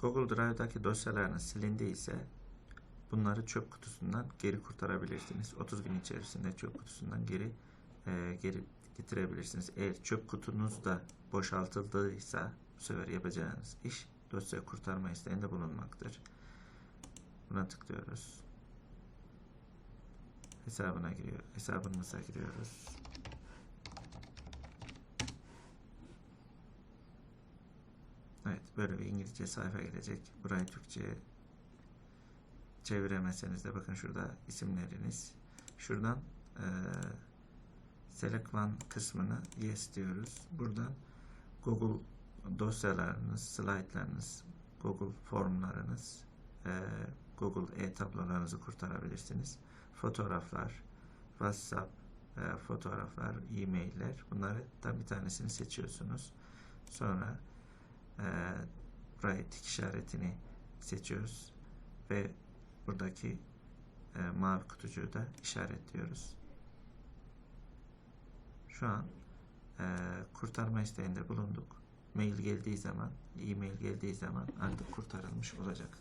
Google Drive'daki dosyalarınız silindiyse bunları çöp kutusundan geri kurtarabilirsiniz. 30 gün içerisinde çöp kutusundan geri e, geri getirebilirsiniz. Eğer çöp kutunuz da boşaltıldıysa bu sefer yapacağınız iş dosya kurtarma isteğinde bulunmaktır. Buna tıklıyoruz. Hesabına giriyor. Hesabımıza giriyoruz. Evet, böyle bir İngilizce sayfa gelecek. Burayı Türkçe'ye çeviremezseniz de bakın şurada isimleriniz. Şuradan eee Select One kısmını Yes diyoruz. Buradan Google dosyalarınız, slaytlarınız, Google formlarınız, eee, Google e-tablolarınızı kurtarabilirsiniz. Fotoğraflar, WhatsApp, eee, fotoğraflar, e-mailler bunları da bir tanesini seçiyorsunuz. Sonra eee buraya tik işaretini seçiyoruz ve buradaki eee, mavi kutucuğu da işaretliyoruz. Şu an eee, kurtarma isteğinde bulunduk. Mail geldiği zaman, e-mail geldiği zaman artık kurtarılmış olacak.